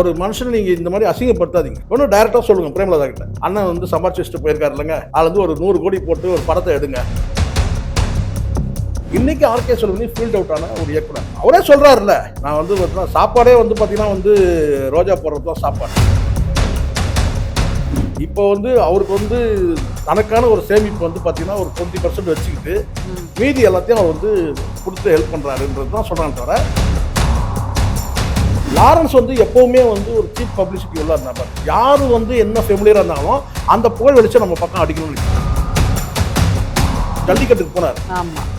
ஒரு மனுஷனை நீங்க இந்த மாதிரி அசிங்கப்படுத்தாதீங்க. ஒன்றும் டைரக்டா சொல்லுங்க பிரேமலதா கிட்ட. அண்ணன் வந்து சம்பாரிச்சு வச்சுட்டு போயிருக்காரு இல்லைங்க. அதுல இருந்து ஒரு நூறு கோடி போட்டு ஒரு படத்தை எடுங்க. இன்னைக்கு ஆர்கே செல்வனி ஃபீல்ட் அவுட் ஆன ஒரு இயக்குனர். அவரே சொல்றாருல்ல நான் வந்து பார்த்தீங்கன்னா சாப்பாடே வந்து பார்த்தீங்கன்னா வந்து ரோஜா போடுறது தான் சாப்பாடு. இப்போ வந்து அவருக்கு வந்து தனக்கான ஒரு சேமிப்பு வந்து பார்த்தீங்கன்னா ஒரு டுவெண்ட்டி பர்சன்ட் வச்சுக்கிட்டு மீதி எல்லாத்தையும் அவர் வந்து கொடுத்து ஹெல்ப் பண்ணுறாருன்றது தான் சொல்கிறாங்க தவிர லாரன்ஸ் வந்து எப்பவுமே வந்து ஒரு சீப் பப்ளிசிட்டி உள்ள நபர் யார் வந்து என்ன ஃபெமிலியராக இருந்தாலும் அந்த புகழ் வெளிச்சம் நம்ம பக்கம் அடிக்கணும்னு. ஜல்லிக்கட்டுக்கு போனார்.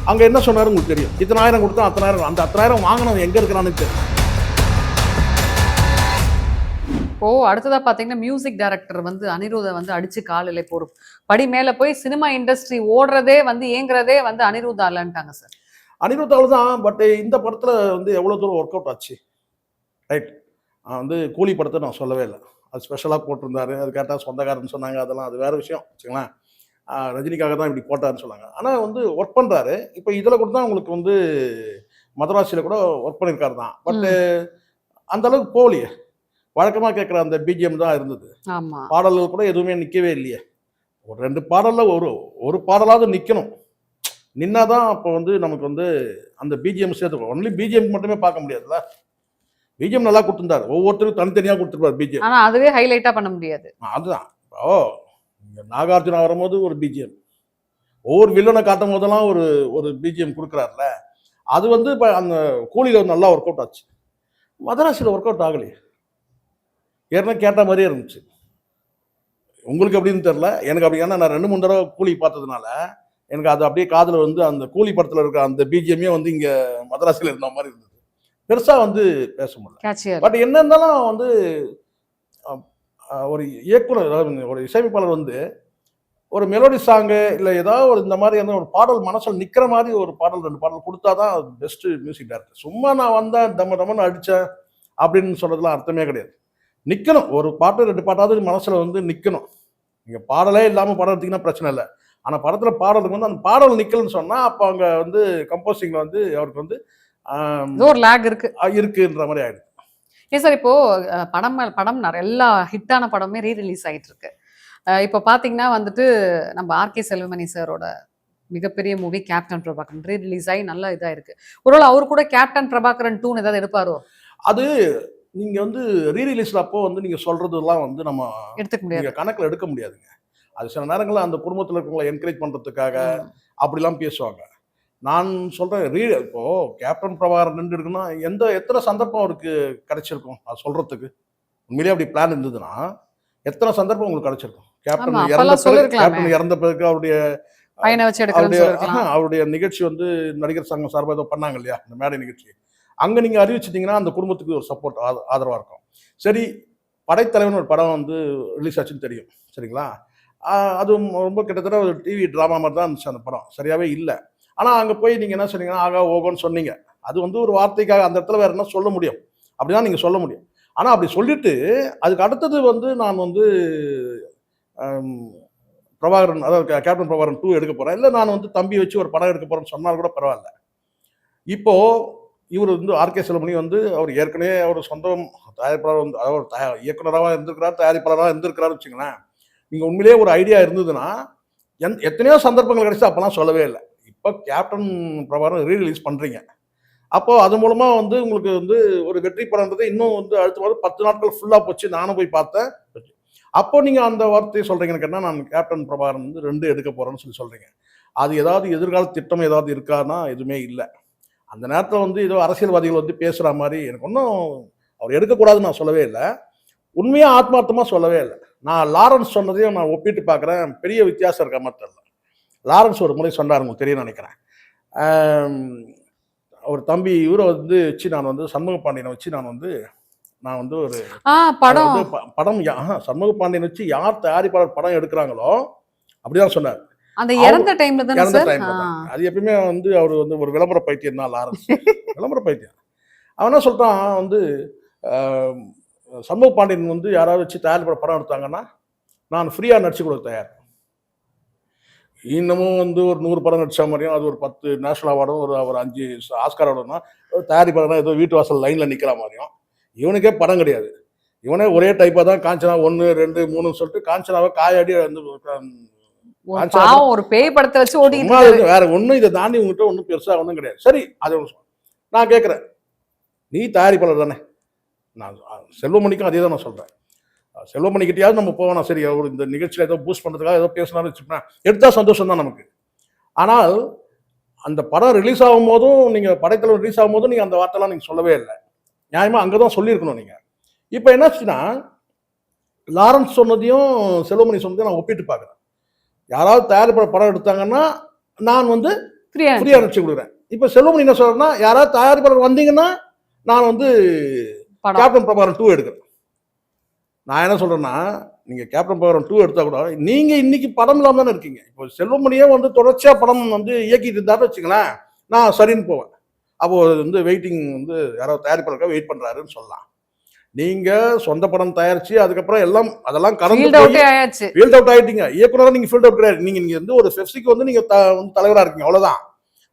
அங்க என்ன சொன்னாரு உங்களுக்கு தெரியும்? இத்தனாயிரம் கொடுத்தா அத்தனாயிரம் அந்த அத்தனாயிரம் வாங்கினது எங்க இருக்கிறான்னு தெரியும் இப்போ அடுத்ததா பாத்தீங்கன்னா மியூசிக் டைரக்டர் வந்து அனிருத்தை வந்து அடிச்சு காலில் இப்போ ஒரு படி மேல போய் சினிமா இண்டஸ்ட்ரி ஓடுறதே வந்து ஏங்குறதே வந்து அனிருத்தாலன்ட்டாங்க சார். அனிருத்தாவில் தான் பட் இந்த படத்துல வந்து எவ்வளவு தூரம் ஒர்க் அவுட் ஆச்சு? ரைட் வந்து கூலி படத்தை நான் சொல்லவே இல்லை. அது ஸ்பெஷலாக போட்டிருந்தாரு. அது கேட்டால் சொந்தக்காரன்னு சொன்னாங்க. அதெல்லாம் அது வேற விஷயம். வச்சுங்களேன் ரஜினிக்காக தான் இப்படி போட்டாருன்னு சொன்னாங்க. ஆனால் வந்து ஒர்க் பண்ணுறாரு இப்போ இதில் கூட தான் உங்களுக்கு வந்து மதராசியில் கூட ஒர்க் பண்ணியிருக்காரு தான். பட் அந்த அளவுக்கு போகலையே. வழக்கமாக கேட்குற அந்த பிஜிஎம் தான் இருந்தது. பாடல்கள் கூட எதுவுமே நிற்கவே இல்லையே. ஒரு ரெண்டு பாடலில் ஒரு ஒரு பாடலாவது நிற்கணும் நின்னாதான் அப்போ வந்து நமக்கு வந்து அந்த பிஜிஎம் சேர்த்துக்கணும். ஒன்லி பிஜிஎம் மட்டுமே பார்க்க முடியாதுல்ல? பிஜிஎம் நல்லா கொடுத்துருந்தாரு. ஒவ்வொருத்தரும் தனித்தனியாக கொடுத்துருப்பாரு பிஜிஎம் ஆனா அதுவே ஹைலைட்டா பண்ண முடியாது. அதுதான். ஓ இங்க நாகார்ஜுனா வரும்போது ஒரு பிஜிஎம் ஒவ்வொரு வில்லனை காட்டும் போதெல்லாம் ஒரு ஒரு பிஜிஎம் கொடுக்குறாருல. அது வந்து இப்போ அந்த கூலியில் நல்லா ஒர்க் அவுட் ஆச்சு. மதராசியில் ஒர்க் அவுட் ஆகலையே. ஏற்கனவே கேட்ட மாதிரியே இருந்துச்சு. உங்களுக்கு அப்படின்னு தெரில எனக்கு அப்படி ஏன்னா நான் ரெண்டு மூணு தடவை கூலி பார்த்ததுனால எனக்கு அது அப்படியே காதில் வந்து அந்த கூலி படத்தில் இருக்கிற அந்த பிஜிஎம்மே வந்து இங்கே மதராசியில் இருந்த மாதிரி இருந்தது. பெருசாக வந்து பேச முடியல. பட் என்ன இருந்தாலும் வந்து ஒரு இயக்குனர் அதாவது ஒரு இசையமைப்பாளர் வந்து ஒரு மெலோடி சாங்கு இல்லை ஏதாவது ஒரு இந்த மாதிரி வந்து ஒரு பாடல் மனசில் நிற்கிற மாதிரி ஒரு பாடல் ரெண்டு பாடல் கொடுத்தா தான் பெஸ்ட்டு மியூசிக் டைரக்டர் சும்மா நான் வந்தேன் தம்ம தம்மன்னு அடித்தேன் அப்படின்னு சொல்றதுலாம் அர்த்தமே கிடையாது. நிற்கணும் ஒரு பாட்டு ரெண்டு பாட்டாவது மனசில் வந்து நிற்கணும் நீங்கள் பாடலே இல்லாமல் படம் எடுத்தீங்கன்னா பிரச்சனை இல்லை. ஆனால் படத்தில் பாடலுக்கு வந்து அந்த பாடல் நிற்கலன்னு சொன்னால் அப்போ அங்கே வந்து கம்போசிங்கில் வந்து அவருக்கு வந்து ஒரு லேக் இருக்கு. இருக்குன்ற மாதிரி ஆயிடுது. ஏன் சார் இப்போ படம் படம் எல்லா ஹிட்டான படமே ரீ ரிலீஸ் ஆயிட்டு இருக்கு இப்போ பாத்தீங்கன்னா வந்துட்டு நம்ம ஆர்கே செல்வமணி சாரோட மிகப்பெரிய movie captain Prabhakaran re release ஆகி நல்லா இதா இருக்கு ஒருவேளை அவர் கூட கேப்டன் பிரபாகரன் டூன் ஏதாவது எடுப்பாரோ? அது நீங்க வந்து ரீ ரிலீஸ்ல அப்போ வந்து நீங்க சொல்றதெல்லாம் வந்து நம்ம எடுத்துக்க முடியாது. கணக்குல எடுக்க முடியாதுங்க. அது சில நேரங்கள்ல அந்த குடும்பத்துல இருக்கவங்களை என்கரேஜ் பண்றதுக்காக ம். அப்படிலாம் பேசுவாங்க. நான் சொல்றேன் ரீ இப்போ கேப்டன் பிரபாகரன் நின்று இருக்குன்னா எந்த எத்தனை சந்தர்ப்பம் அவருக்கு கிடைச்சிருக்கும்? அது சொல்றதுக்கு. உண்மையிலேயே அப்படி பிளான் இருந்ததுன்னா எத்தனை சந்தர்ப்பம் உங்களுக்கு கிடைச்சிருக்கும்? கேப்டன் இறந்த பிறகு. கேப்டன் இறந்த பிறகு அவருடைய அவருடைய அவருடைய நிகழ்ச்சி வந்து நடிகர் சங்கம் சார்பாக ஏதோ பண்ணாங்க இல்லையா? இந்த மேடை நிகழ்ச்சி. அங்க நீங்க அறிவிச்சிட்டீங்கன்னா அந்த குடும்பத்துக்கு ஒரு சப்போர்ட் ஆதரவா இருக்கும். சரி படைத்தலைவன் ஒரு படம் வந்து ரிலீஸ் ஆச்சுன்னு தெரியும். சரிங்களா? ஆஹ் அது ரொம்ப கிட்டத்தட்ட ஒரு டிவி ட்ராமா மாதிரி தான் இருந்துச்சு அந்த படம். சரியாவே இல்லை. ஆனால் அங்கே போய் நீங்கள் என்ன சொன்னீங்கன்னா ஆகா ஓகோன்னு சொன்னீங்க. அது வந்து ஒரு வார்த்தைக்காக அந்த இடத்துல வேறு என்ன சொல்ல முடியும்? அப்படிதான் நீங்கள் சொல்ல முடியும். ஆனால் அப்படி சொல்லிட்டு அதுக்கு அடுத்தது வந்து நான் வந்து பிரபாகரன் அதாவது கேப்டன் பிரபாகரன் டூ எடுக்க போகிறேன் இல்லை நான் வந்து தம்பி வச்சு ஒரு படம் எடுக்க போகிறேன்னு சொன்னால் கூட பரவாயில்ல. இப்போது இவர் வந்து ஆர்கே செல்வமணி வந்து அவர் ஏற்கனவே அவர் சொந்தம் தயாரிப்பாளர் வந்து அதாவது தயா- இயக்குனராக இருந்திருக்கிறார் தயாரிப்பாளராக இருந்திருக்கிறாரு வச்சுங்களேன் நீங்கள் உண்மையிலேயே ஒரு ஐடியா இருந்ததுன்னா எந் எத்தனையோ சந்தர்ப்பங்கள் கிடைச்சி அப்போலாம் சொல்லவே இல்லை. இப்போ கேப்டன் பிரபாரம் ரீ ரிலீஸ் பண்ணுறீங்க அப்போது அது மூலமாக வந்து உங்களுக்கு வந்து ஒரு வெற்றி படன்றது இன்னும் வந்து அடுத்த வாரம் பத்து நாட்கள் ஃபுல்லாக போச்சு. நானும் போய் பார்த்தேன். அப்போ நீங்கள் அந்த வார்த்தையை சொல்கிறீங்கன்னு என்ன நான் கேப்டன் பிரபாகரன் வந்து ரெண்டு எடுக்க போகிறேன்னு சொல்லி சொல்கிறீங்க அது ஏதாவது எதிர்கால திட்டம் ஏதாவது இருக்கான்னா எதுவுமே இல்லை. அந்த நேரத்தில் வந்து ஏதோ அரசியல்வாதிகள் வந்து பேசுகிற மாதிரி எனக்கு ஒன்றும் அவர் எடுக்கக்கூடாதுன்னு நான் சொல்லவே இல்லை. உண்மையாக ஆத்மார்த்தமாக சொல்லவே இல்லை. நான் லாரன்ஸ் சொன்னதையும் நான் ஒப்பிட்டு பார்க்குறேன். பெரிய வித்தியாசம் இருக்க மாதிரி லாரன்ஸ் ஒரு முறை சொன்னார் உங்களுக்கு தெரியும் நினைக்கிறேன். அவர் தம்பி இவரை வந்து வச்சு நான் வந்து சண்முக பாண்டியனை வச்சு நான் வந்து நான் வந்து ஒரு படம். படம் சண்முக பாண்டியன் வச்சு யார் தயாரிப்பாளர் படம் எடுக்கிறாங்களோ அப்படிதான் சொன்னார். அந்த இறந்த டைம்ல தானே இறந்த டைம்ல. அது எப்பயுமே வந்து அவர் வந்து ஒரு விளம்பர பைத்தியம் தான் லாரன்ஸ். விளம்பர பைத்தியம். அவன் என்ன சொல்றான் வந்து ஆம், சண்முக பாண்டியன் வந்து யாராவது வச்சு தயாரிப்பாளர் படம் எடுத்தாங்கன்னா நான் ஃப்ரீயா நடிச்சு கொடுக்க தயார். இன்னமும் வந்து ஒரு நூறு படம் நடிச்ச மாதிரியும் அது ஒரு பத்து நேஷனல் அவார்டும் ஒரு ஒரு அஞ்சு ஆஸ்கார் அவார்டுனா தயாரிப்பாளர்னா ஏதோ வீட்டு வாசல் லைன்ல நிக்கிற மாதிரியும் இவனுக்கே படம் கிடையாது இவனே ஒரே டைப்பாக தான் காஞ்சனா ஒன்று ரெண்டு மூணுன்னு சொல்லிட்டு காஞ்சனாவை காயாடி வந்து ஒரு பேய் படத்தை வச்சு. இருக்கு. வேற ஒன்றும் இதை தாண்டி உங்ககிட்ட ஒன்றும் பெருசாக ஒன்றும் கிடையாது சரி அது. நான் கேட்குறேன் நீ தயாரிப்பாளர் தானே நான் செல்வமணிக்கும் அதே தான் நான் சொல்கிறேன் செல்வமணிக்கிட்டயாவது நம்ம போகணும். சரி அவர் இந்த நிகழ்ச்சியில் ஏதோ பூஸ்ட் பண்ணுறதுக்காக ஏதோ பேசினாரு வச்சுப்பேன் எடுத்தா சந்தோஷம் தான் நமக்கு. ஆனால் அந்த படம் ரிலீஸ் ஆகும் போதும் நீங்கள் படத்தில் ரிலீஸ் ஆகும் போதும் நீங்கள் அந்த வார்த்தைலாம் நீங்கள் சொல்லவே இல்லை. நியாயமாக அங்கே தான் சொல்லியிருக்கணும் நீங்கள் இப்போ என்னாச்சுன்னா லாரன்ஸ் சொன்னதையும் செல்வமணி சொன்னதையும் நான் ஒப்பிட்டு பார்க்குறேன். யாராவது தயாரிப்பாளர் படம் எடுத்தாங்கன்னா நான் வந்து ஃப்ரீயாக அனுப்பிச்சு கொடுக்குறேன். இப்போ செல்வமணி என்ன சொல்றேன்னா யாராவது தயாரிப்பாளர் வந்தீங்கன்னா நான் வந்து கேப்டன் பிரபாகரன் டூ எடுக்கிறேன். நான் என்ன சொல்றேன்னா நீங்க கேப்டன் பிரபாகரன் டூ எடுத்தா கூட நீங்க இன்னைக்கு படம் இல்லாம தானே இருக்கீங்க. இப்போ செல்வமணியே வந்து தொடர்ச்சியா படம் வந்து இயக்கிட்டு இருந்தாருன்னு வச்சுங்களேன் நான் சரின்னு போவேன். அப்போ வந்து வெயிட்டிங் வந்து யாராவது தயாரிப்பாளருக்காக வெயிட் பண்றாருன்னு சொல்லலாம். நீங்க சொந்த படம் தயாரிச்சு அதுக்கப்புறம் எல்லாம் அதெல்லாம் கடந்து ஆயாச்சு. ஃபீல்ட் அவுட் ஆயிட்டீங்க. இயக்குனரா நீங்க ஃபீல்ட் அவுட் கிடையாது. நீங்க நீங்க வந்து ஒரு ஃபெஃப்சிக்கு வந்து நீங்க த- வந்து தலைவரா இருக்கீங்க அவ்வளவுதான்.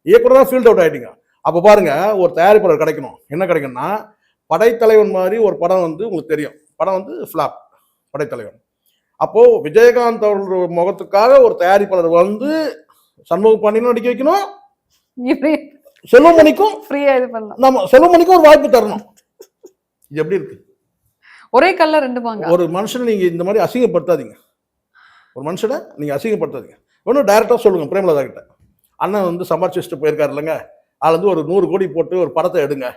இயக்குனரா ஃபீல்ட் அவுட் ஆயிட்டீங்க. அப்ப பாருங்க ஒரு தயாரிப்பாளர் கிடைக்கணும். என்ன கிடைக்கும்னா படைத்தலைவன் மாதிரி ஒரு படம் வந்து உங்களுக்கு தெரியும். படம் வந்து ஃபிளாப் படைத்தலைவன். அப்போ விஜயகாந்த் அவர்கள் முகத்துக்காக ஒரு தயாரிப்பாளர் வந்து சண்முக பாண்டியனும் நடிக்க வைக்கணும். செல்வமணிக்கும் ஃப்ரீயா இது பண்ணலாம். நம்ம செல்வமணிக்கும் ஒரு வாய்ப்பு தரணும். இது எப்படி இருக்கு? ஒரே கல்ல ரெண்டு பாங்க. ஒரு மனுஷனை நீங்க இந்த மாதிரி அசிங்கப்படுத்தாதீங்க. ஒரு மனுஷனை நீங்க அசிங்கப்படுத்தாதீங்க. ஒன்றும் டைரக்டா சொல்லுங்க பிரேமலதா கிட்ட. அண்ணன் வந்து சம்பாரிச்சு வச்சுட்டு போயிருக்காரு இல்லைங்க. அதுல இருந்து ஒரு நூறு கோடி போட்டு ஒரு படத்தை எடுங்க.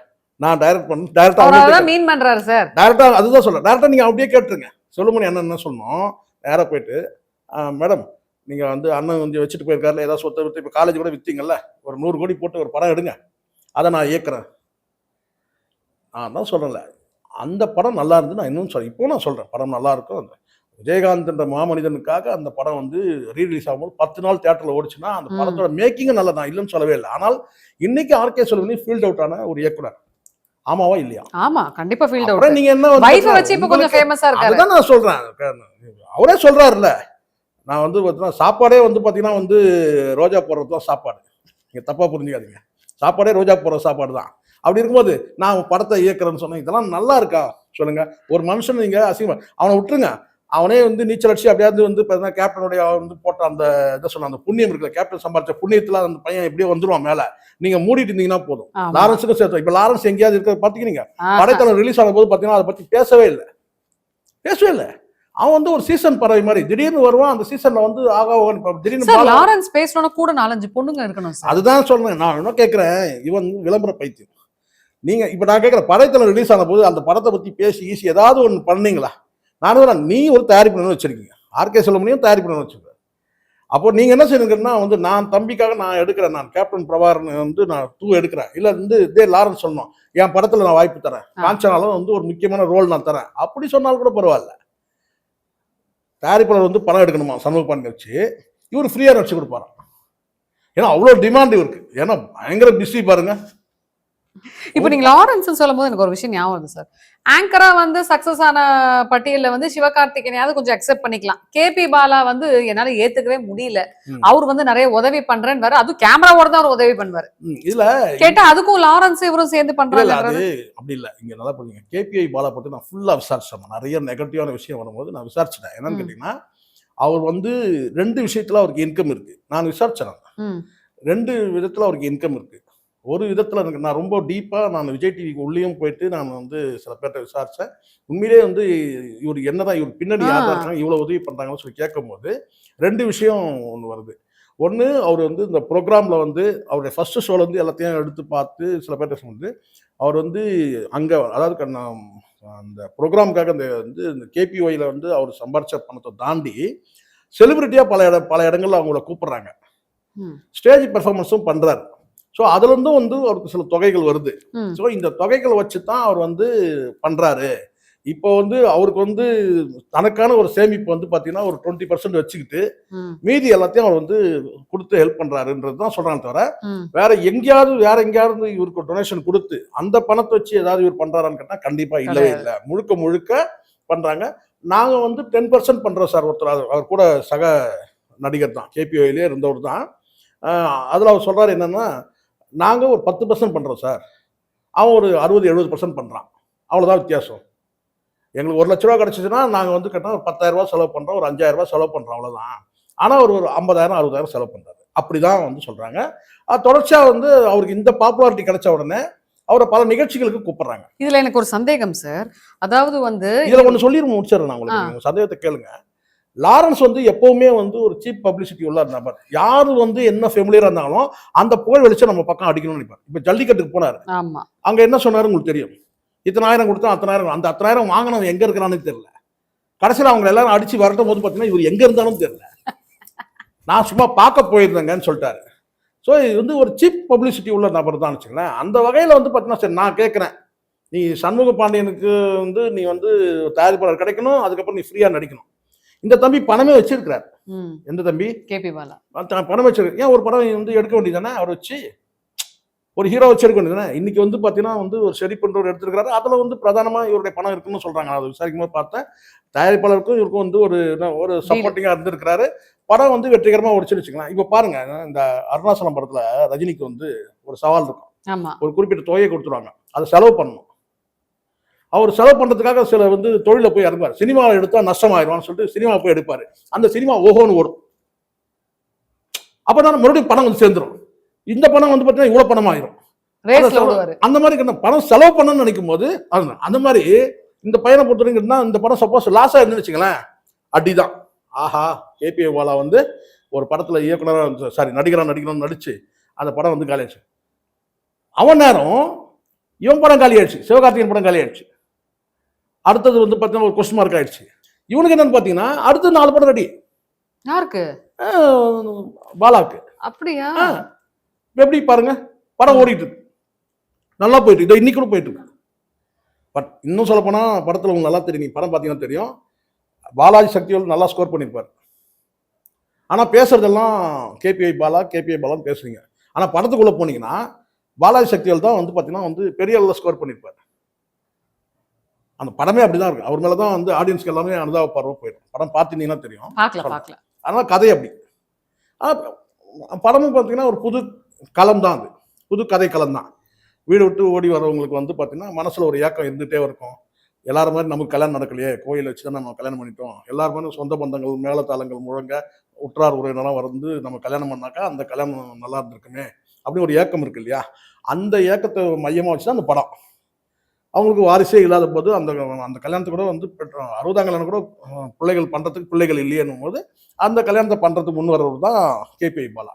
நான் டைரக்ட் பண்ண டைரக்டா மீன் பண்றாரு சார் டைரக்டா அதுதான் சொல்றேன். டைரக்டா நீங்க அப்படியே கேட்டுருங்க. சொல்லுமணி அண்ணன் என்ன சொன்னோம் நேரா போயிட்டு மேடம் நீங்க வந்து அண்ணன் கொஞ்சம் வச்சுட்டு போயிருக்காருல ஏதாவது சொத்தை வித்து இப்போ காலேஜ் கூட வித்தீங்கல்ல ஒரு நூறு கோடி போட்டு ஒரு படம் எடுங்க. அதை நான் இயக்குறேன். நான் தான் சொல்றேன்ல அந்த படம் நல்லா இருந்து நான் இன்னும் சொல்றேன். இப்போ நான் சொல்றேன் படம் நல்லா இருக்கும் அந்த விஜயகாந்த் என்ற மாமனிதனுக்காக அந்த படம் வந்து ரீலீஸ் ஆகும்போது பத்து நாள் தியேட்டர்ல ஓடிச்சுன்னா அந்த. படத்தோட மேக்கிங் நல்லா தான் இல்லைன்னு சொல்லவே இல்லை. ஆனால் இன்னைக்கு ஆர்கே செல்வனி ஃபீல்ட் அவுட் ஆன ஒரு இயக்குனர். ஆமாவா இல்லையா? ஆமா கண்டிப்பா ஃபீல்ட் அவுட் நீங்க என்ன வைஃபை வச்சு இப்ப கொஞ்சம் ஃபேமஸா இருக்காரு. அதுதான் நான் சொல்றேன். அவரே சொல்றாருல்ல. நான் வந்து பார்த்தீங்கன்னா சாப்பாடே வந்து பார்த்தீங்கன்னா வந்து ரோஜா போடுறது தான் சாப்பாடு. நீங்க தப்பா புரிஞ்சுக்காதீங்க. சாப்பாடே ரோஜா போடுற சாப்பாடு தான். அப்படி இருக்கும்போது நான் படத்தை இயக்குறேன்னு சொன்னேன். இதெல்லாம் நல்லா இருக்கா? சொல்லுங்க. ஒரு மனுஷன் நீங்க அசிங்கம் அவனை விட்டுருங்க. அவனே வந்து நீச்சல் அடிச்சு அப்படியாவது வந்து பார்த்தீங்கன்னா கேப்டனுடைய வந்து போட்ட அந்த இதை சொன்ன அந்த புண்ணியம் இருக்குல்ல கேப்டன் சம்பாரிச்ச புண்ணியத்துல அந்த பையன் எப்படியோ வந்துருவான் மேல. நீங்க மூடிட்டு இருந்தீங்கன்னா போதும். லாரன்ஸுக்கும் சேர்த்து இப்ப லாரன்ஸ் எங்கேயாவது இருக்கிறத ஆஹா. படைத்தளம் ரிலீஸ் ஆன போது பார்த்தீங்கன்னா அதை பத்தி பேசவே இல்லை. பேசவே இல்லை. அவன் வந்து ஒரு சீசன் பறவை மாதிரி. திடீர்னு வருவான் அந்த சீசன்ல வந்து ஆகா திடீர்னு லாரன்ஸ் பேசணும்னா கூட நாலஞ்சு பொண்ணுங்க இருக்கணும் அதுதான் சொல்றேன். நான் என்ன கேட்கிறேன். இவன் விளம்பர பைத்தியம். நீங்க இப்ப நான் கேட்கிறேன் படைத்தளம் ரிலீஸ் ஆன போது அந்த படத்தை பத்தி பேசி ஈஸி ஏதாவது ஒன்று பண்ணீங்களா? நானும் வரேன், நீ ஒரு தயாரிப்பு நிறுவனம் வச்சிருக்கீங்க ஆர்கே செல்வமணியும் தயாரிப்பு நிறுவனம் வச்சிருக்காரு. அப்போ நீங்க என்ன செய்யுங்கன்னா வந்து நான் தம்பிக்காக நான் எடுக்கிறேன். நான் கேப்டன் பிரபாகரன் வந்து நான் டூ எடுக்கிறேன். இல்ல வந்து இதே லாரன்ஸ் சொல்லணும். என் படத்துல நான் வாய்ப்பு தரேன். காஞ்சனாலும் வந்து ஒரு முக்கியமான ரோல் நான் தரேன். அப்படி சொன்னாலும் கூட பரவாயில்ல. தயாரிப்பாளர் வந்து படம் எடுக்கணுமா? சண்முக பாண்டி வச்சு. இவர் ஃப்ரீயா வச்சு கொடுப்பாராம். ஏன்னா அவ்வளோ டிமாண்ட் இவருக்கு. ஏன்னா பயங்கர பிஸி பாருங்க. இப்போ நீங்க லாரன்ஸ் சொல்லும் போது எனக்கு ஒரு விஷயம் ஞாபகம் வருது சார் ஆங்கரா வந்து சக்சஸ் ஆன பட்டியல்ல வந்து சிவகார்த்திகேயனையாவது கொஞ்சம் அக்செப்ட் பண்ணிக்கலாம். கேபி பாலா வந்து என்னால ஏத்துக்கவே முடியல. அவர் வந்து நிறைய உதவி பண்றேன்னு வேற அதுவும் கேமராவோட தான் அவர் உதவி பண்ணுவாரு. இதுல கேட்டா அதுக்கும் லாரன்ஸ் இவரும் சேர்ந்து அது அப்படி இல்ல. இங்க நல்லா புரியுங்க கேபிஐ பாலா பத்தி நான் ஃபுல்லா விசாரிச்சேன் நிறைய நெகட்டிவான விஷயம் வரும்போது நான் விசாரிச்சிட்டேன். என்னன்னு. கேட்டீங்கன்னா அவர் வந்து ரெண்டு விஷயத்துல அவருக்கு இன்கம் இருக்கு. நான் விசாரிச்சேன். ரெண்டு விதத்துல அவருக்கு இன்கம் இருக்கு. ஒரு விதத்துல எனக்கு நான் ரொம்ப டீப்பா நான் விஜய் டிவிக்கு உள்ளேயும் போயிட்டு நான் வந்து சில பேர்ட்ட விசாரிச்சேன். உண்மையிலேயே வந்து இவர் என்னதான் இவர் பின்னாடி யார். இருக்காங்க இவ்வளவு உதவி பண்றாங்கன்னு சொல்லி கேட்கும்போது ரெண்டு விஷயம் ஒன்று வருது. ஒன்று அவர் வந்து இந்த ப்ரோக்ராமில் வந்து அவருடைய ஃபர்ஸ்ட் ஷோல வந்து எல்லாத்தையும் எடுத்து பார்த்து சில பேர்ட்ட சொன்னது. அவர் வந்து அங்கே அதாவது நான் அந்த ப்ரோக்ராமுக்காக அந்த வந்து இந்த கேபிஒயில் வந்து அவர் சம்பாரிச்ச பணத்தை தாண்டி செலிபிரிட்டியாக பல இட பல இடங்கள்ல அவங்கள கூப்பிடுறாங்க. ஸ்டேஜ் பெர்ஃபார்மன்ஸும் பண்ணுறாரு ஸோ அதுலேருந்தும் வந்து அவருக்கு சில தொகைகள் வருது. ஸோ இந்த தொகைகளை வச்சு தான் அவர் வந்து பண்ணுறாரு இப்போ வந்து அவருக்கு வந்து தனக்கான ஒரு சேமிப்பு வந்து பார்த்தீங்கன்னா ஒரு டுவெண்ட்டி பர்சன்ட் வச்சுக்கிட்டு. மீதி எல்லாத்தையும் அவர் வந்து கொடுத்து ஹெல்ப் பண்றாருன்றது தான் சொல்றாங்க தவிர. வேற எங்கேயாவது வேற எங்கேயாவது இவருக்கு டொனேஷன் கொடுத்து அந்த பணத்தை வச்சு ஏதாவது இவர் பண்றாரான்னு கேட்டா கண்டிப்பா இல்லவே. இல்லை முழுக்க முழுக்க பண்றாங்க நாங்க வந்து டென் பர்சன்ட் பண்றோம் சார் ஒருத்தர் அவர் கூட சக நடிகர் தான் கேபிஓயிலே இருந்தவர் தான் அதுல அவர் சொல்றாரு என்னன்னா நாங்க ஒரு பத்து பர்சன்ட் பண்றோம் சார் அவன் ஒரு அறுபது எழுபது பர்சன்ட் பண்றான். அவ்வளவுதான் வித்தியாசம். எங்களுக்கு ஒரு லட்ச ரூபா கிடச்சிச்சுன்னா நாங்கள் வந்து கேட்டால் ஒரு பத்தாயிரம் ரூபாய் செலவு பண்ணுறோம் ஒரு அஞ்சாயிரம் ரூபாய் செலவு பண்ணுறோம் அவ்வளோதான் ஆனால் ஒரு ஒரு ஐம்பதாயிரம் அறுபதாயிரம் செலவு பண்ணுறாரு அப்படி தான் வந்து சொல்கிறாங்க தொடர்ச்சியாக வந்து அவருக்கு இந்த பாப்புலாரிட்டி கிடைச்ச உடனே அவரை பல நிகழ்ச்சிகளுக்கு கூப்பிடுறாங்க. இதுல எனக்கு ஒரு சந்தேகம் சார் அதாவது வந்து இதில் ஒன்று சொல்லி முடிச்சிடறேன் நான் உங்களுக்கு. சந்தேகத்தை கேளுங்க. லாரன்ஸ் வந்து எப்பவுமே வந்து ஒரு சீப் பப்ளிசிட்டி உள்ள நபர் யார் வந்து என்ன ஃபெமிலியராக இருந்தாலும் அந்த புகழ் வெளிச்சம் நம்ம பக்கம் அடிக்கணும்னு நினைப்பார். இப்போ ஜல்லிக்கட்டுக்கு போனார். அங்க என்ன சொன்னாரு உங்களுக்கு தெரியும்? இத்தனாயிரம் கொடுத்தா அத்தனாயிரம் அந்த அத்தனாயிரம் வாங்கினவன் எங்க இருக்கிறான்னு தெரியல. கடைசியில் அவங்க எல்லாரும் அடிச்சு வரட்டும் போது பார்த்தீங்கன்னா இவர் எங்க இருந்தாலும் தெரியல. நான் சும்மா பார்க்க போயிருந்தேங்கன்னு சொல்லிட்டாரு. ஸோ இது வந்து ஒரு சீப் பப்ளிசிட்டி உள்ள நபர் தான் வச்சுங்களேன் அந்த வகையில் வந்து பார்த்தீங்கன்னா சரி நான் கேட்குறேன் நீ சண்முக பாண்டியனுக்கு வந்து நீ வந்து தயாரிப்பாளர் கிடைக்கணும் அதுக்கப்புறம் நீ ஃப்ரீயாக நடிக்கணும். இந்த தம்பி பணமே வச்சிருக்கிறார். எந்த தம்பி? கேபி பாலா. பணம் வச்சிருக்கு ஏன் ஒரு படம் வந்து எடுக்க வேண்டியதானே அவர் வச்சு ஒரு ஹீரோ வச்சு எடுக்க வேண்டியதானே இன்னைக்கு வந்து பார்த்தீங்கன்னா வந்து ஒரு சரி பண்றவர் எடுத்திருக்காரு அதில் வந்து பிரதானமாக இவருடைய பணம் இருக்குன்னு சொல்றாங்க நான் அதை விசாரிக்கும் போது பார்த்தேன். தயாரிப்பாளருக்கும் இவருக்கும் வந்து ஒரு ஒரு சப்போர்ட்டிங்காக இருந்திருக்கிறாரு. படம் வந்து வெற்றிகரமாக ஓடிச்சுன்னு வச்சுக்கலாம் இப்போ பாருங்க இந்த அருணாச்சலம் படத்துல ரஜினிக்கு வந்து ஒரு சவால் இருக்கும். ஆமா. ஒரு குறிப்பிட்ட தொகையை கொடுத்துருவாங்க. அதை செலவு பண்ணணும். அவர் செலவு பண்றதுக்காக சில வந்து தொழில போய் இறங்குவார். சினிமாவை எடுத்தா நஷ்டமாயிருவான்னு சொல்லிட்டு சினிமா போய் எடுப்பாரு. அந்த சினிமா ஓஹோன்னு ஓடும். அப்பதான் மறுபடியும் பணம் வந்து சேர்ந்துரும். இந்த பணம் வந்து பார்த்தீங்கன்னா இவ்வளவு பணம் ஆயிரும் அந்த மாதிரி பணம் செலவு பண்ணணும்னு நினைக்கும் போது. அந்த மாதிரி இந்த பையனை பொறுத்த வரைக்கும் இந்த படம் சப்போஸ் லாஸ் ஆயிருந்துன்னு வச்சுங்களேன் அடிதான். ஆஹா கேபிஏ வாலா வந்து ஒரு படத்துல இயக்குனராக சாரி நடிகரா நடிக்கணும்னு நடிச்சு அந்த படம் வந்து காலியாச்சு அவன் நேரம் இவன் படம் காலி ஆயிடுச்சு சிவகார்த்திகேயன் படம் காலி ஆயிடுச்சு அடுத்தது வந்து பார்த்தீங்கன்னா ஒரு கொஸ்டின் மார்க் ஆயிடுச்சு. இவனுக்கு என்னன்னு பார்த்தீங்கன்னா அடுத்து நாலு படம் ரெடி யாருக்கு? பாலாக்கு அப்படியா. எப்படி பாருங்க. படம் ஓடிட்டு இருக்கு. நல்லா போயிட்டு இருக்கு. இதோ இன்னைக்கு கூட போயிட்டு இருக்கு. பட் இன்னும் சொல்ல போனா படத்துல உங்களுக்கு நல்லா தெரியும். நீங்க படம் பார்த்தீங்கன்னா தெரியும். பாலாஜி சக்திவேல் நல்லா ஸ்கோர் பண்ணியிருப்பார் ஆனா பேசுறதெல்லாம் கேபிஐ பாலா கேபிஐ பாலான்னு பேசுறீங்க. ஆனா படத்துக்குள்ள போனீங்கன்னா பாலாஜி சக்திவேல் தான் வந்து பார்த்தீங்கன்னா வந்து பெரிய அளவில் ஸ்கோர் பண்ணியிருப்பார் அந்த படமே அப்படிதான் இருக்கு. அவர் மேல தான் வந்து ஆடியன்ஸ்க்கு எல்லாமே அனுதாப பார்வை போயிடும். படம் பார்த்தீங்கன்னா தெரியும். ஆனால் கதை அப்படி. படமும் பார்த்தீங்கன்னா ஒரு புது களம் தான் அது. புது கதை களம் தான் வீடு விட்டு ஓடி வரவங்களுக்கு வந்து பார்த்தீங்கன்னா மனசில் ஒரு ஏக்கம் இருந்துகிட்டே இருக்கும். எல்லாரும் மாதிரி நமக்கு கல்யாணம் நடக்கலையே. கோயில் வச்சு தான் நம்ம கல்யாணம் பண்ணிட்டோம். எல்லாரும் சொந்த பந்தங்கள் மேலத்தாளங்கள் முழங்க உற்றார் உறவினரெல்லாம் வந்து நம்ம கல்யாணம் பண்ணாக்கா அந்த கல்யாணம் நல்லா இருந்திருக்குமே அப்படி ஒரு ஏக்கம் இருக்கு இல்லையா? அந்த ஏக்கத்தை மையமாக வச்சு தான் அந்த படம். அவங்களுக்கு வாரிசே இல்லாத போது அந்த அந்த கல்யாணத்தை கூட வந்து பெற்ற- அறுபதாம் கல்யாணம் கூட பிள்ளைகள் பண்ணுறதுக்கு பிள்ளைகள் இல்லையேன்னும் போது அந்த கல்யாணத்தை பண்ணுறதுக்கு முன் வர்றவர் தான் கேபிஐ பாலா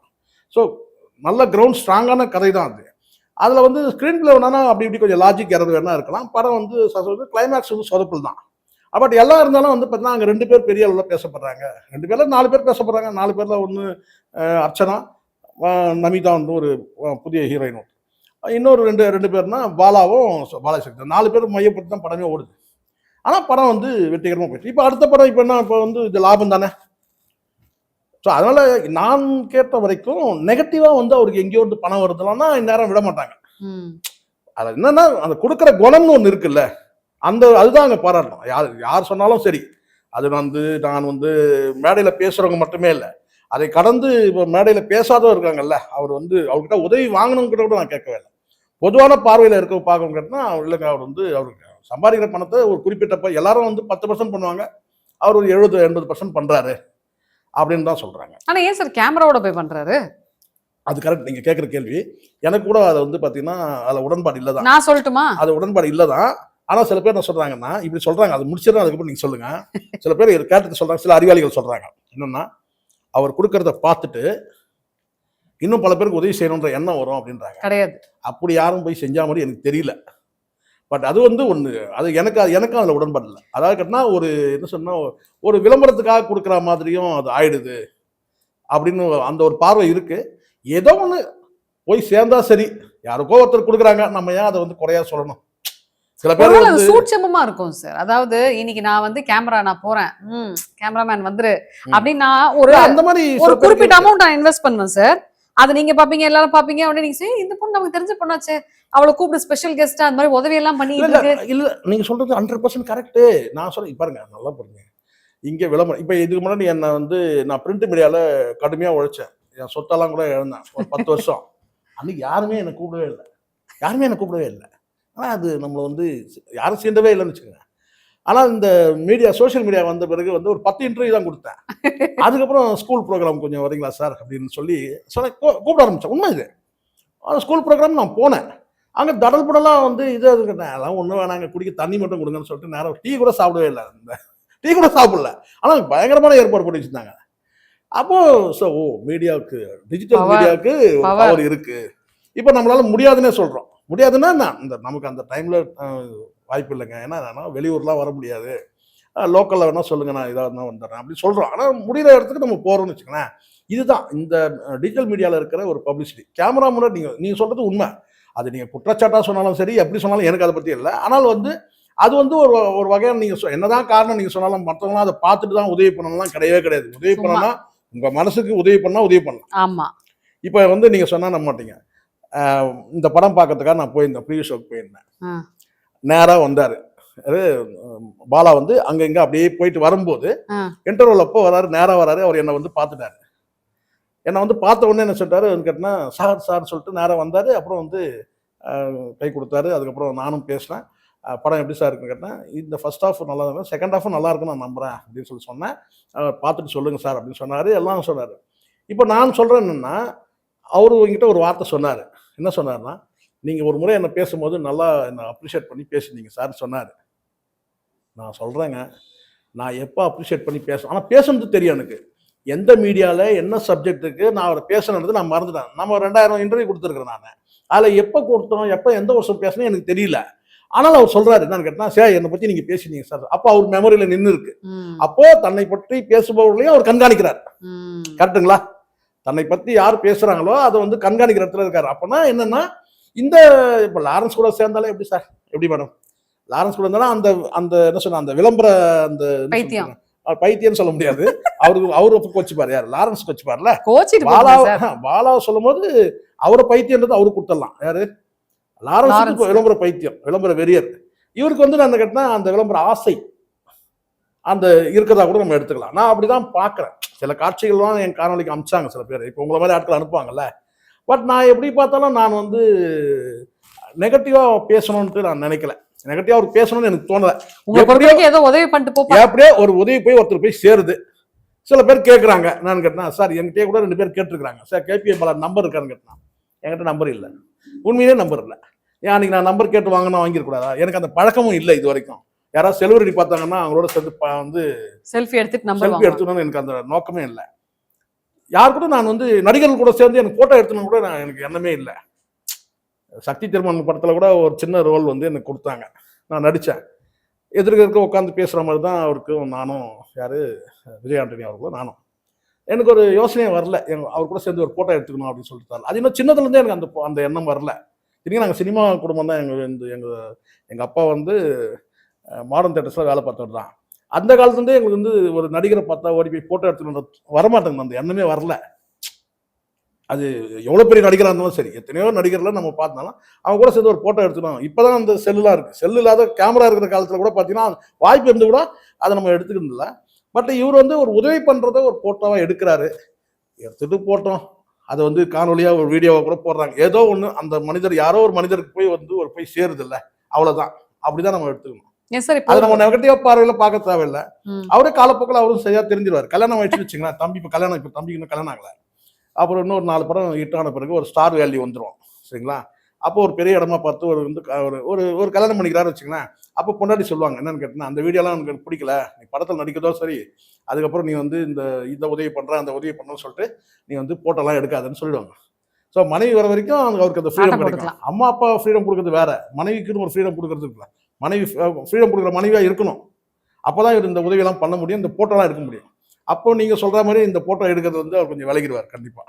ஸோ நல்ல கிரவுண்ட் ஸ்ட்ராங்கான கதை தான் அது. அதில் வந்து ஸ்க்ரீன் பிளே வேணா அப்படி இப்படி கொஞ்சம் லாஜிக் எரர் வேணா இருக்கலாம். படம் வந்து கிளைமேக்ஸ் வந்து சொதப்பில் தான். பட் எல்லாம் இருந்தாலும் வந்து பார்த்தீங்கன்னா அங்கே ரெண்டு பேர் பெரிய அளவில் பேசப்படுறாங்க. ரெண்டு பேரில் நாலு பேர் பேசப்படுறாங்க. நாலு பேரில் ஒன்று அர்ச்சனா நமிதா வந்து ஒரு புதிய ஹீரோயின் இன்னொரு ரெண்டு ரெண்டு பேர்னா பாலாவும் ச- பாலாஜி சக்தி. நாலு பேர் மையப்படுத்தி தான் படமே ஓடுது. ஆனால் படம் வந்து வெற்றிகரமாக போயிடுச்சு இப்போ அடுத்த படம் இப்போ என்ன இப்போ வந்து இது லாபம் தானே? ஸோ அதனால நான் கேட்ட வரைக்கும் நெகட்டிவாக வந்து அவருக்கு எங்கேயோ வந்து பணம் வருதுலாம்னா இந்நேரம் விட மாட்டாங்க. அது என்னன்னா அந்த கொடுக்குற குணம்னு ஒன்று இருக்குல்ல அந்த அதுதான் அங்கே பாராட்டணும். யார் யார் சொன்னாலும் சரி. அது வந்து நான் வந்து மேடையில் பேசுகிறவங்க மட்டுமே இல்லை. அதை கடந்து இப்போ மேடையில் பேசாதவர் இருக்காங்கல்ல அவர் வந்து அவர்கிட்ட உதவி வாங்கணுங்கிற கூட நான் கேட்கவே இல்லை. பொதுவான பார்வையில் இருக்க பார்க்கணும் கேட்டா இல்லைங்க அவர் வந்து அவருக்கு சம்பாதிக்கிற பணத்தை ஒரு குறிப்பிட்ட ப- எல்லாரும் வந்து பத்து பர்சன்ட் பண்ணுவாங்க அவர் ஒரு எழுபது எண்பது பர்சன்ட் பண்ணுறாரு அப்படின்னு தான் சொல்கிறாங்க ஆனா ஏன் சார் கேமராவோட போய் பண்றாரு? அது கரெக்ட் நீங்கள் கேட்குற கேள்வி. எனக்கு கூட அதை வந்து பார்த்தீங்கன்னா அதில் உடன்பாடு இல்லை தான் நான் சொல்லட்டுமா? அது உடன்பாடு இல்லை தான் ஆனால் சில பேர் என்ன சொல்கிறாங்கன்னா இப்படி சொல்கிறாங்க அது முடிச்சிடறேன் அதுக்கப்புறம் நீங்கள் சொல்லுங்கள் சில பேர் கேட்டது சொல்கிறாங்க சில அறிவாளிகள் சொல்கிறாங்க என்னன்னா அவர் கொடுக்கறத பார்த்துட்டு இன்னும் பல பேருக்கு உதவி செய்யணுன்ற எண்ணம் வரும் அப்படின்றாங்க. கிடையாது. அப்படி யாரும் போய் செஞ்சா மாதிரி எனக்கு தெரியல. பட் அது வந்து ஒன்று அது எனக்கு அது எனக்கும் அதில் உடன்பாடு இல்லை அதாவது கேட்டினா ஒரு என்ன சொன்னா ஒரு விளம்பரத்துக்காக கொடுக்குற மாதிரியும் அது ஆயிடுது அப்படின்னு அந்த ஒரு பார்வை இருக்கு. ஏதோ ஒன்று போய் சேர்ந்தா சரி. யாருக்கோ ஒருத்தர் கொடுக்குறாங்க. நம்ம ஏன் அதை வந்து குறையா சொல்லணும்? சில பேர் சூட்சமமா இருக்கும் சார் அதாவது இன்னைக்கு நான் வந்து கேமரா நான் போறேன். ம் கேமராமேன் வந்துரு. அப்படின்னா ஒரு அந்த மாதிரி ஒரு குறிப்பிட்ட அமௌண்ட் நான் இன்வெஸ்ட் பண்ணுவேன் சார் அது நீங்க பாப்பீங்க எல்லாரும் பாப்பீங்க உடனே நீங்க சரி இந்த பொண்ணு நமக்கு தெரிஞ்ச பொண்ணாச்சே. அவளை கூப்பிட்டு ஸ்பெஷல் கெஸ்ட் அந்த மாதிரி உதவி எல்லாம் பண்ணி இல்ல நீங்க சொல்றது ஹண்ட்ரட் பர்சன்ட் கரெக்டு நான் சொல்றேன் பாருங்க நல்லா பாருங்க. இங்க விளம்பரம் இப்ப இதுக்கு முன்னாடி என்ன வந்து நான் பிரிண்ட் மீடியால கடுமையா உழைச்சேன். என் சொத்தெல்லாம் கூட இழந்தேன் ஒரு பத்து வருஷம். அன்னைக்கு யாருமே என்னை கூப்பிடவே இல்லை. யாருமே என்னை கூப்பிடவே இல்லை. ஆனா அது நம்மளை வந்து யாரும் சீண்டவே இல்லைன்னு வச்சுக்கோங்க. ஆனால் இந்த மீடியா சோஷியல் மீடியா வந்த பிறகு வந்து ஒரு பத்து இன்டர்வியூ தான் கொடுத்தேன். அதுக்கப்புறம் ஸ்கூல் ப்ரோக்ராம் கொஞ்சம் வரீங்களா சார் அப்படின்னு சொல்லி சொல்ல கூப்பிட ஆரம்பித்தேன் உண்மை இது. ஸ்கூல் ப்ரோக்ராம் நான் போனேன். அங்கே தடல் புடலாம் வந்து இது அதுக்கு நான் அதெல்லாம் ஒன்றும் வேணாங்க குடிக்க தண்ணி மட்டும் கொடுங்கன்னு சொல்லிட்டு நேரம் டீ கூட சாப்பிடவே இல்லை. இந்த டீ கூட சாப்பிடல. ஆனால் பயங்கரமான ஏற்பாடு பண்ணி வச்சுருந்தாங்க. அப்போ ஸோ ஓ மீடியாவுக்கு டிஜிட்டல். மீடியாவுக்கு. பவர் இருக்கு. இப்போ நம்மளால முடியாதுன்னே சொல்றோம். முடியாதுன்னா என்ன இந்த நமக்கு அந்த டைம்ல வாய்ப்பு இல்லைங்க. ஏன்னா என்னன்னா வெளியூர்லாம் வர முடியாது. லோக்கலில் வேணா சொல்லுங்க நான் இதாக இருந்தால் வந்துடுறேன் அப்படி சொல்றோம். ஆனால் முடிகிற இடத்துக்கு நம்ம போறோம்னு வச்சுக்கோங்களேன் இதுதான் இந்த டிஜிட்டல் மீடியாவில் இருக்கிற ஒரு பப்ளிசிட்டி கேமரா முன்னாடி நீங்கள் நீங்கள் சொல்றது உண்மை. அது நீங்கள் குற்றச்சாட்டாக சொன்னாலும் சரி எப்படி சொன்னாலும் எனக்கு அதை பற்றி இல்லை. ஆனால் வந்து அது வந்து ஒரு ஒரு வகையான நீங்கள் என்னதான் காரணம் நீங்கள் சொன்னாலும் மற்றவங்களாம் அதை பார்த்துட்டு தான் உதவி பண்ணணும்லாம் கிடையவே கிடையாது. உதவி. பண்ணனா உங்கள் மனசுக்கு உதவி பண்ணால் உதவி பண்ணலாம். ஆமா. இப்போ வந்து நீங்கள் சொன்னா நம்ப மாட்டீங்க. இந்த படம் பார்க்கறதுக்காக நான் போயிருந்தேன் ப்ரீவியூ ஷோக்கு போயிருந்தேன். நேராக வந்தார். அது பாலா வந்து அங்க இங்க அப்படியே போயிட்டு வரும்போது. இன்டர்வல் அப்போ வராரு நேராக வராரு அவர் என்னை வந்து பார்த்துட்டாரு. என்னை வந்து பார்த்த உடனே என்ன சொல்லிட்டாரு கேட்டினா சார் சார் சொல்லிட்டு நேராக வந்தார். அப்புறம் வந்து கை கொடுத்தாரு. அதுக்கப்புறம் நானும் பேசினேன். படம் எப்படி சார் இருக்குன்னு கேட்டேன். இந்த ஃபர்ஸ்ட் ஹாஃப் நல்லா இருக்கும். செகண்ட் ஹாஃபும் நல்லா இருக்கும்னு நான் நம்புறேன் அப்படின்னு சொல்லி சொன்னேன். பார்த்துட்டு சொல்லுங்க சார் அப்படின்னு சொன்னார். எல்லாம் சொன்னார். இப்போ நான் சொல்கிறேன் என்னன்னா அவர் உங்ககிட்ட ஒரு வார்த்தை சொன்னார். என்ன சொன்னார்னா நீங்கள் ஒரு முறை என்னை பேசும்போது நல்லா என்னை அப்ரிஷியேட் பண்ணி பேசினீங்க சார் சொன்னார். நான் சொல்கிறேங்க நான் எப்போ அப்ரிஷியேட் பண்ணி பேச ஆனால் பேசுனது தெரியும் எனக்கு. எந்த மீடியாவில் என்ன சப்ஜெக்ட்டுக்கு நான் அவரை பேசணுன்றது நான் மறந்துட்டேன். நம்ம ரெண்டாயிரம் இன்டர்வியூ கொடுத்துருக்குறேன் நான். அதில் எப்போ கொடுத்தோம் எப்போ எந்த வருஷம் பேசணும் எனக்கு தெரியல. ஆனால் அவர் சொல்கிறாரு என்னன்னு கேட்டால் சார் என்னை பற்றி நீங்கள் பேசினீங்க சார் அப்போ அவர் மெமரியில் நின்று இருக்கு அப்போ தன்னை பற்றி பேசுபவர்களையும் அவர் கண்காணிக்கிறார். ம். தன்னை பத்தி யார் பேசுறாங்களோ அதை வந்து கண்காணிக்கிற இடத்துல இருக்காரு. அப்பனா என்னன்னா இந்த இப்போ லாரன்ஸ் கூட சேர்ந்தாலே எப்படி சார்? எப்படி மேடம்? லாரன்ஸ் கூட இருந்தாலும் அந்த அந்த என்ன சொன்ன அந்த விளம்பர அந்த பைத்தியம். சொல்ல முடியாது. அவருக்கு அவரு கொச்சுப்பாரு. யார்? லாரன்ஸ் கொச்சுப்பார்ல? பாலா போங்க சார். பாலா சொல்லும் போது அவரை பைத்தியன்றது அவரு கொடுத்துடலாம். யாரு? லாரன்ஸ். விளம்பர பைத்தியம் விளம்பர வெறியர். இவருக்கு வந்து நான் கேட்டா அந்த விளம்பர ஆசை. அந்த இருக்கிறதா கூட நம்ம எடுத்துக்கலாம். நான் அப்படிதான் பார்க்கறேன். சில காட்சிகள்லாம் என் காணொலிக்கு அமிச்சாங்க சில பேர். இப்போ உங்களை மாதிரி ஆட்கள் அனுப்புவாங்கல்ல. பட் நான் எப்படி பார்த்தாலும் நான் வந்து நெகட்டிவா பேசணும்ட்டு நான் நினைக்கல. நெகட்டிவா அவருக்கு பேசணும்னு எனக்கு தோணல. உங்களை பொறுத்த வரைக்கும் ஏதோ உதவி பண்ணிட்டு போப்பா அப்படியே ஒரு உதவி போய் ஒருத்தர் போய் சேருது. சில பேர் கேட்குறாங்க நான் கேட்டேன் சார் என்கிட்டயே கூட ரெண்டு பேர் கேட்டிருக்காங்க சார் கேபிஏ பாலா நம்பர் இருக்கான்னு கேட்டான் என்கிட்ட நம்பர் இல்லை. உண்மையிலே நம்பர் இல்லை. ஏன் அன்னைக்கு நான் நம்பர் கேட்டு வாங்கினா வாங்கிருக்கூடாதா எனக்கு அந்த பழக்கமும் இல்லை இது வரைக்கும். யாராவது செலிபிரிட்டி பார்த்தாங்கன்னா அவங்களோட சேர்ந்து வந்து செல்ஃபி எடுத்துட்டு செல்ஃபி எடுத்துக்கணும்னு எனக்கு அந்த நோக்கமே இல்லை. யார் கூட நான் வந்து நடிகர்கள் கூட சேர்ந்து எனக்கு ஃபோட்டோ எடுத்துக்கணும் கூட நான் எனக்கு எண்ணமே இல்லை. சக்தி திருமணம் படத்தில் கூட ஒரு சின்ன ரோல் வந்து எனக்கு கொடுத்தாங்க. நான் நடித்தேன் எதிர்க்க இருக்க உட்காந்து பேசுகிற மாதிரி தான் அவருக்கும் நானும் யார்? விஜய் ஆண்டனி அவர்களும் நானும். எனக்கு ஒரு யோசனையே வரல. அவர் கூட சேர்ந்து ஒரு ஃபோட்டோ எடுத்துக்கணும் அப்படின்னு சொல்லிட்டு அது இன்னும் சின்னதுலேருந்தே எனக்கு அந்த அந்த எண்ணம் வரல. இன்றைக்கி நாங்கள் சினிமா குடும்பம் தான் எங்கள் எங்கள் எங்கள் அப்பா வந்து மாடர்ன் தேட்டர்ஸில் வேலை பார்த்தவர் தான் அந்த காலத்துலேருந்தே எங்களுக்கு வந்து ஒரு நடிகரை பார்த்தா ஓடி போய் ஃபோட்டோ எடுத்துக்கணும் வரமாட்டேங்குது. அந்த எண்ணமே வரல. அது எவ்வளோ பெரிய நடிகராக இருந்தாலும் சரி எத்தனையோ நடிகர்லாம் நம்ம பார்த்தாலும் அவங்க கூட சேர்ந்து ஒரு ஃபோட்டோ எடுத்துக்கணும். இப்போ தான் அந்த செல்லுலாம் இருக்குது செல்லு இல்லாத கேமரா இருக்கிற காலத்தில் கூட பார்த்தீங்கன்னா வாய்ப்பு இருந்து கூட அதை நம்ம எடுத்துக்கணும்ல இல்லை பட் இவர் வந்து ஒரு உதவி பண்ணுறத ஒரு ஃபோட்டோவாக எடுக்கிறாரு. எடுத்துட்டு போட்டோம். அதை வந்து காணொலியாக ஒரு வீடியோவாக கூட போடுறாங்க. ஏதோ ஒன்று அந்த மனிதர் யாரோ ஒரு மனிதருக்கு போய் வந்து ஒரு போய் சேருதில்ல. அவ்வளோதான் அப்படி தான் நம்ம எடுத்துக்கணும். அதை நம்ம நெகட்டிவா பார்வையில பார்க்க தேவையில்லை. அவரே காலப்போக்கில் அவரும் சரியா தெரிஞ்சிருவார். கல்யாணம் ஆயிடுச்சு வச்சுங்களேன் தம்பி இப்போ கல்யாணம் இப்போ தம்பிக்கு இன்னும் கல்யாணம் ஆகல. அப்புறம் இன்னொரு நாலு படம் ஹிட் ஆன பிறகு ஒரு ஸ்டார் வேல்யூ வந்துரும். சரிங்களா? அப்போ ஒரு பெரிய இடமா பார்த்து ஒரு வந்து ஒரு ஒரு கல்யாணம் பண்ணிக்கிறாரு வச்சுங்களேன் அப்போ பொண்டாட்டி சொல்லுவாங்க என்னன்னு கேட்டீங்கன்னா அந்த வீடியோலாம் எனக்கு பிடிக்கல. நீ படத்தில் நடிக்கிறதோ சரி அதுக்கப்புறம் நீ வந்து இந்த இந்த உதவி பண்ற அந்த உதவி பண்ணுன்னு சொல்லிட்டு நீ வந்து போட்டோலாம் எடுக்காதுன்னு சொல்லிடுவாங்க. ஸோ மனைவி வர வரைக்கும் அவருக்கு அந்த ஃப்ரீடம் கிடைக்கும். அம்மா அப்பா ஃப்ரீடம் கொடுக்கறது வேற. மனைவிக்குன்னு ஒரு ஃப்ரீடம் கொடுக்கறது இருக்குல்ல மனைவி ஃப்ரீடம் கொடுக்குற மனைவியாக இருக்கணும். அப்போ தான் இவர் இந்த உதவியெல்லாம் பண்ண முடியும் இந்த போட்டோலாம் எடுக்க முடியும். அப்போ நீங்கள் சொல்கிற மாதிரி இந்த போட்டோ எடுக்கிறது வந்து அவர் கொஞ்சம் விலகிடுவார் கண்டிப்பாக